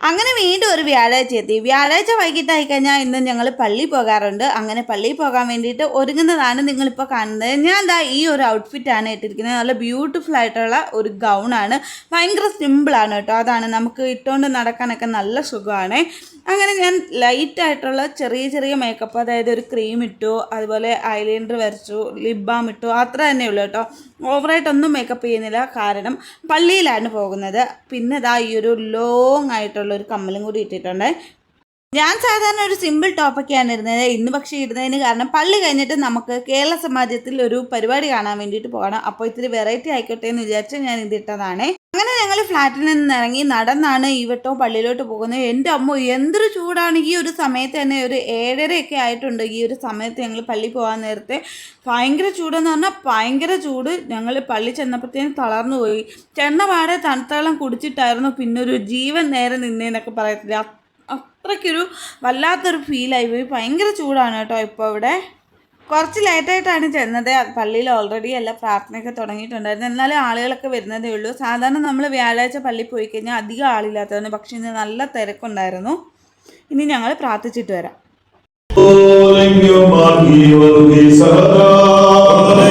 അങ്ങനെ വീണ്ടും ഒരു വ്യാഴാഴ്ച എത്തി. വ്യാഴാഴ്ച വൈകിട്ടായി കഴിഞ്ഞാൽ ഇന്ന് ഞങ്ങൾ പള്ളി പോകാറുണ്ട്. അങ്ങനെ പള്ളിയിൽ പോകാൻ വേണ്ടിയിട്ട് ഒരുങ്ങുന്നതാണ് നിങ്ങളിപ്പോൾ കാണുന്നത്. ഞാൻ ദാ ഈ ഒരു ഔട്ട്ഫിറ്റാണ് ഇട്ടിരിക്കുന്നത്. നല്ല ബ്യൂട്ടിഫുൾ ആയിട്ടുള്ള ഒരു ഗൗണാണ് ഭയങ്കര സിമ്പിളാണ് കേട്ടോ. അതാണ്. നമുക്ക് ഇട്ടുകൊണ്ട് നടക്കാനൊക്കെ നല്ല സുഖമാണ്. അങ്ങനെ ഞാൻ ലൈറ്റ് ആയിട്ടുള്ള ചെറിയ ചെറിയ മേക്കപ്പ് അതായത് ഒരു ക്രീം ഇട്ടു അതുപോലെ ഐലൈനർ വരച്ചു ലിപ് ബാം ഇട്ടു അത്ര തന്നെ ഉള്ളൂ കേട്ടോ. ഓവറായിട്ടൊന്നും മേക്കപ്പ് ചെയ്യുന്നില്ല. കാരണം പള്ളിയിലാണ് പോകുന്നത്. പിന്നെ ഇതാ ഈ ഒരു ലോങ് ആയിട്ടുള്ള ഒരു കമ്മലും കൂടി ഇട്ടിട്ടുണ്ട്. ഞാൻ സാധാരണ ഒരു സിമ്പിൾ ടോപ്പൊക്കെയാണ് ഇരുന്നത് ഇന്ന് പക്ഷേ ഇടുന്നതിന് കാരണം പള്ളി കഴിഞ്ഞിട്ട് നമുക്ക് കേരള സമാജത്തിൽ ഒരു പരിപാടി കാണാൻ വേണ്ടിയിട്ട് പോകണം. അപ്പോൾ ഇത്തിരി വെറൈറ്റി ആയിക്കോട്ടെ എന്ന് വിചാരിച്ച് ഞാൻ ഇതിട്ടതാണ് അങ്ങനെ ഞങ്ങൾ ഫ്ലാറ്റിൽ നിന്ന് ഇറങ്ങി നടന്നാണ് ഈ വട്ടവും പള്ളിയിലോട്ട് പോകുന്നത്. എന്റെ അമ്മ എന്തൊരു ചൂടാണ് ഈ ഒരു സമയത്ത് തന്നെ. ഒരു ഏഴരയൊക്കെ ആയിട്ടുണ്ട് ഈ ഒരു സമയത്ത് ഞങ്ങൾ പള്ളി പോകാൻ നേരത്തെ. ഭയങ്കര ചൂടെന്ന് പറഞ്ഞാൽ ഭയങ്കര ചൂട്. ഞങ്ങൾ പള്ളി ചെന്നപ്പോഴത്തേനും തളർന്നു പോയി. ചെന്ന പാടെ തണുത്തളം കുടിച്ചിട്ടായിരുന്നു പിന്നെ ഒരു ജീവൻ നേരെ നിന്നേന്നൊക്കെ പറയത്തില്ല. അത്രയ്ക്കൊരു വല്ലാത്തൊരു ഫീലായി പോയി. ഭയങ്കര ചൂടാണ് കേട്ടോ ഇപ്പോൾ ഇവിടെ. കുറച്ച് ലേറ്റായിട്ടാണ് ചെന്നത്. പള്ളിയിൽ ഓൾറെഡി എല്ലാ പ്രാർത്ഥനയൊക്കെ തുടങ്ങിയിട്ടുണ്ടായിരുന്നു. എന്നാലും ആളുകളൊക്കെ വരുന്നതേ ഉള്ളൂ. സാധാരണ നമ്മൾ വ്യാഴാഴ്ച പള്ളി പോയി കഴിഞ്ഞാൽ അധികം ആളില്ലാത്തതാണ് പക്ഷേ ഇന്ന് നല്ല തിരക്കുണ്ടായിരുന്നു. ഇനി ഞങ്ങൾ പ്രാർത്ഥിച്ചിട്ട് വരാം. അങ്ങനെ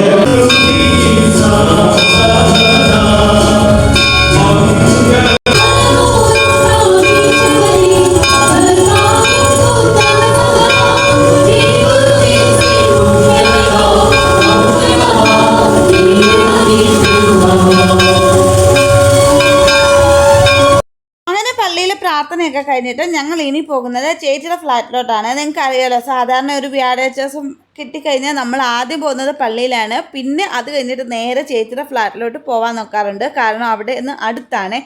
പ്രാർത്ഥനയൊക്കെ കഴിഞ്ഞിട്ട് ഞങ്ങൾ ഇനി പോകുന്നത് ചേച്ചിയുടെ ഫ്ലാറ്റിലോട്ടാണ് നിങ്ങൾക്ക് അറിയാലോ സാധാരണ ഒരു വ്യാഴാഴ്ച ദിവസം കിട്ടിക്കഴിഞ്ഞാൽ നമ്മൾ ആദ്യം പോകുന്നത് പള്ളിയിലാണ്. പിന്നെ അത് കഴിഞ്ഞിട്ട് നേരെ ചേച്ചിയുടെ ഫ്ലാറ്റിലോട്ട് പോകാൻ നോക്കാറുണ്ട്. കാരണം അവിടെ നിന്ന് അടുത്താണ്.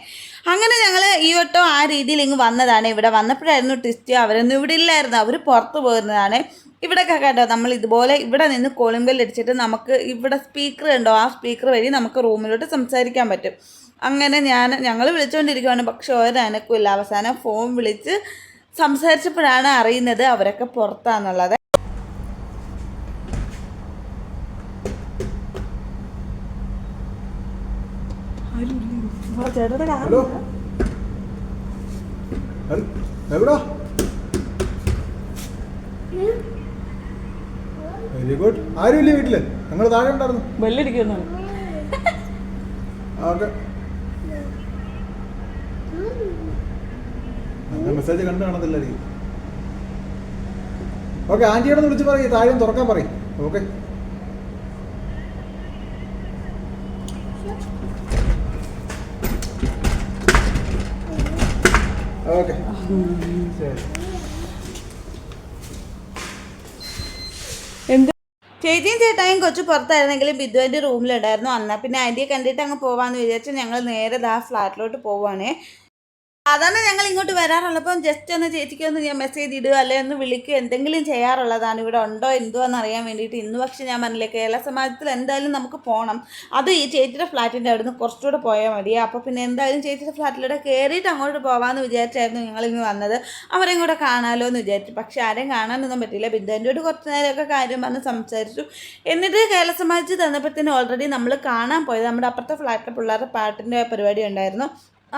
അങ്ങനെ ഞങ്ങൾ ഈ വട്ടം ആ രീതിയിൽ ഇങ്ങ് വന്നതാണ്. ഇവിടെ വന്നപ്പോഴായിരുന്നു ട്വിസ്റ്റ് അവരൊന്നും ഇവിടെ ഇല്ലായിരുന്നു. അവർ പുറത്ത് പോകുന്നതാണ് ഇവിടെയൊക്കെ കേട്ടോ നമ്മൾ ഇതുപോലെ ഇവിടെ നിന്ന് കോളിംഗ് ബെൽ അടിച്ചിട്ട് നമുക്ക് ഇവിടെ സ്പീക്കർ ഉണ്ടോ ആ സ്പീക്കർ വഴി നമുക്ക് റൂമിലോട്ട് സംസാരിക്കാൻ പറ്റും. അങ്ങനെ ഞാൻ ഞങ്ങൾ വിളിച്ചുകൊണ്ടിരിക്കുകയാണ് പക്ഷെ ഒരനക്കുമില്ല അവസാനം ഫോൺ വിളിച്ച് സംസാരിച്ചപ്പോഴാണ് അറിയുന്നത് അവരൊക്കെ പുറത്താന്നുള്ളത്. ഹലോ? എവിടാ? വെരി ഗുഡ് ആരുമില്ല വീട്ടിൽ? ഞങ്ങൾ താഴെ ഉണ്ടായിരുന്നു. ബെല്ലടിക്കുന്നു. ഓക്കെ. മെസ്സേജ് കണ്ടു കാണത്തില്ലായിരിക്കും ഓക്കെ ആന്റിയോടൊന്ന് വിളിച്ച് പറയും താഴെ തുറക്കാൻ പറയും. ഓക്കെ. ഓക്കെ ചേച്ചിയും ചേട്ടായും കൊച്ചു പുറത്തായിരുന്നെങ്കിലും ബിന്ദുവിന്റെ റൂമിലുണ്ടായിരുന്നു അന്നാ പിന്നെ ആന്റിയെ കണ്ടിട്ട് അങ്ങ് പോകാമെന്ന് വിചാരിച്ച് ഞങ്ങൾ നേരെ ദാ ഫ്ലാറ്റിലോട്ട് പോവാണേ. സാധാരണ ഞങ്ങൾ ഇങ്ങോട്ട് വരാറുള്ളപ്പം ജസ്റ്റ് ഒന്ന് ചേച്ചിക്ക് ഒന്ന് ഞാൻ മെസ്സേജ് ഇടുക അല്ലെങ്കിൽ ഒന്ന് വിളിക്കുക എന്തെങ്കിലും ചെയ്യാറുള്ളതാണ്. ഇവിടെ ഉണ്ടോ എന്തോ എന്ന് അറിയാൻ വേണ്ടിയിട്ട് ഇന്ന് പക്ഷേ ഞാൻ പറഞ്ഞില്ലേ കേരള സമാജത്തിൽ എന്തായാലും നമുക്ക് പോകണം അത് ഈ ചേച്ചിയുടെ ഫ്ലാറ്റിന്റെ അവിടുന്ന് കുറച്ചുകൂടെ പോയാൽ മതി. അപ്പോൾ പിന്നെ എന്തായാലും ചേച്ചിയുടെ ഫ്ലാറ്റിലൂടെ കയറിയിട്ട് അങ്ങോട്ട് പോകാമെന്ന് വിചാരിച്ചായിരുന്നു ഞങ്ങളിങ്ങ് വന്നത്. അവരെയും കൂടെ കാണാമല്ലോ എന്ന് വിചാരിച്ചു. പക്ഷേ ആരെയും കാണാനൊന്നും പറ്റില്ല. ബിന്ദുവിന്റെ കുറച്ച് നേരമൊക്കെ കാര്യം പറഞ്ഞ് സംസാരിച്ചു. എന്നിട്ട് കേരള സമാജത്തിൽ തന്നപ്പോഴത്തേനും ഓൾറെഡി നമ്മൾ കാണാൻ പോയത് നമ്മുടെ അപ്പുറത്തെ ഫ്ലാറ്റിലെ പിള്ളേരുടെ പാട്ടിന്റെ പരിപാടി ഉണ്ടായിരുന്നു.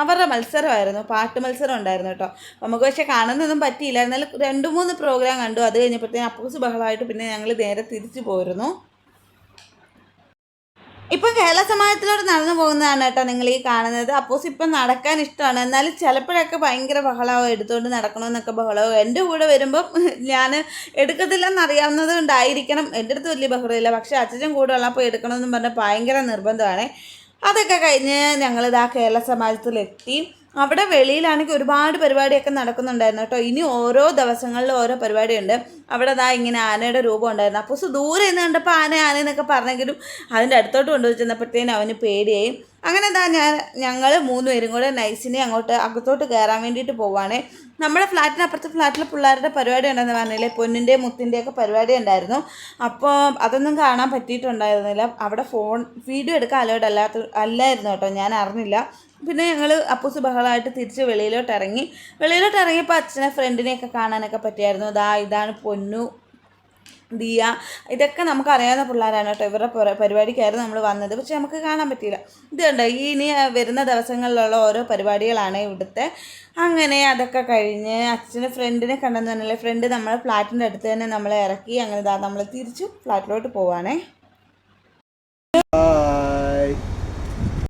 അവരുടെ മത്സരമായിരുന്നു പാട്ട് മത്സരം ഉണ്ടായിരുന്നു കേട്ടോ. നമുക്ക് പക്ഷേ കാണുന്നൊന്നും പറ്റിയില്ല. എന്നാലും രണ്ട് മൂന്ന് പ്രോഗ്രാം കണ്ടു. അത് കഴിഞ്ഞപ്പോഴത്തേന് അപ്പോസ് ബഹളമായിട്ട് പിന്നെ ഞങ്ങൾ നേരെ തിരിച്ചു പോയിരുന്നു ഇപ്പം കേരള സമാജത്തിലൂടെ നടന്നു പോകുന്നതാണ് കേട്ടോ നിങ്ങൾ ഈ കാണുന്നത്. അപ്പോസ് ഇപ്പം നടക്കാൻ ഇഷ്ടമാണ്. എന്നാലും ചിലപ്പോഴൊക്കെ ഭയങ്കര ബഹളമോ എടുത്തുകൊണ്ട് നടക്കണമെന്നൊക്കെ ബഹളമോ എന്റെ കൂടെ വരുമ്പം ഞാൻ എടുക്കത്തില്ലെന്ന് അറിയാവുന്നത് കൊണ്ടായിരിക്കണം. എന്റെ അടുത്ത് വലിയ ബഹളമില്ല. പക്ഷേ അച്ഛൻ കൂടെ ഉള്ളപ്പോൾ എടുക്കണമെന്നും പറഞ്ഞാൽ ഭയങ്കര നിർബന്ധമാണ്. അതൊക്കെ കഴിഞ്ഞ് ഞങ്ങളിതാ കേരള സമാജത്തിലെത്തി. അവിടെ വെളിയിലാണെങ്കിൽ ഒരുപാട് പരിപാടിയൊക്കെ നടക്കുന്നുണ്ടായിരുന്നു കേട്ടോ. ഇനി ഓരോ ദിവസങ്ങളിലും ഓരോ പരിപാടിയുണ്ട്. അവിടെ അതാ ഇങ്ങനെ ആനയുടെ രൂപം ഉണ്ടായിരുന്നു. അപ്പോൾ ദൂരെ നിന്ന് കണ്ടപ്പോൾ ആന ആന എന്നൊക്കെ പറഞ്ഞെങ്കിലും അതിന്റെ അടുത്തോട്ട് കൊണ്ടുപോയി ചെന്നപ്പോഴത്തേനും അവന് പേടിയായി. അങ്ങനെ എന്താ ഞാൻ ഞങ്ങൾ മൂന്ന് പേരും കൂടെ നൈസിനെ അങ്ങോട്ട് അകത്തോട്ട് കയറാൻ വേണ്ടിയിട്ട് പോവാണ് നമ്മുടെ ഫ്ലാറ്റിന് അപ്പുറത്തെ ഫ്ലാറ്റിലെ പിള്ളേരുടെ പരിപാടി ഉണ്ടെന്ന് പറഞ്ഞില്ലേ? പൊന്നിന്റെ മുത്തിന്റെ ഒക്കെ പരിപാടി ഉണ്ടായിരുന്നു. അപ്പോൾ അതൊന്നും കാണാൻ പറ്റിയിട്ടുണ്ടായിരുന്നില്ല. അവിടെ ഫോൺ വീഡിയോ എടുക്കാൻ അലോഡ് അല്ലാത്ത അല്ലായിരുന്നു കേട്ടോ. ഞാൻ അറിഞ്ഞില്ല. പിന്നെ ഞങ്ങൾ അപ്പൂസ് ബഹളമായിട്ട് തിരിച്ച് വെളിയിലോട്ട് ഇറങ്ങി വെളിയിലോട്ട് ഇറങ്ങിയപ്പോൾ അച്ഛനെ ഫ്രണ്ടിനെയൊക്കെ കാണാനൊക്കെ പറ്റിയായിരുന്നു. ഇതാ ഇതാണ് പൊന്നു ദിയ. ഇതൊക്കെ നമുക്ക് അറിയാവുന്ന പിള്ളേരാണ് കേട്ടോ. ഇവരുടെ പരിപാടിക്കായിരുന്നു നമ്മൾ വന്നത്. പക്ഷേ നമുക്ക് കാണാൻ പറ്റിയില്ല. ഇത് കണ്ടോ? ഈ ഇനി വരുന്ന ദിവസങ്ങളിലുള്ള ഓരോ പരിപാടികളാണ് ഇവിടുത്തെ. അങ്ങനെ അതൊക്കെ കഴിഞ്ഞ് അച്ഛന്റെ ഫ്രണ്ടിനെ കണ്ടെന്ന് പറഞ്ഞാൽ ഫ്രണ്ട് നമ്മളെ ഫ്ലാറ്റിന്റെ അടുത്ത് തന്നെ നമ്മളെ ഇറക്കി. അങ്ങനെ ഇതാ നമ്മൾ തിരിച്ചു ഫ്ലാറ്റിലോട്ട് പോവാണേ.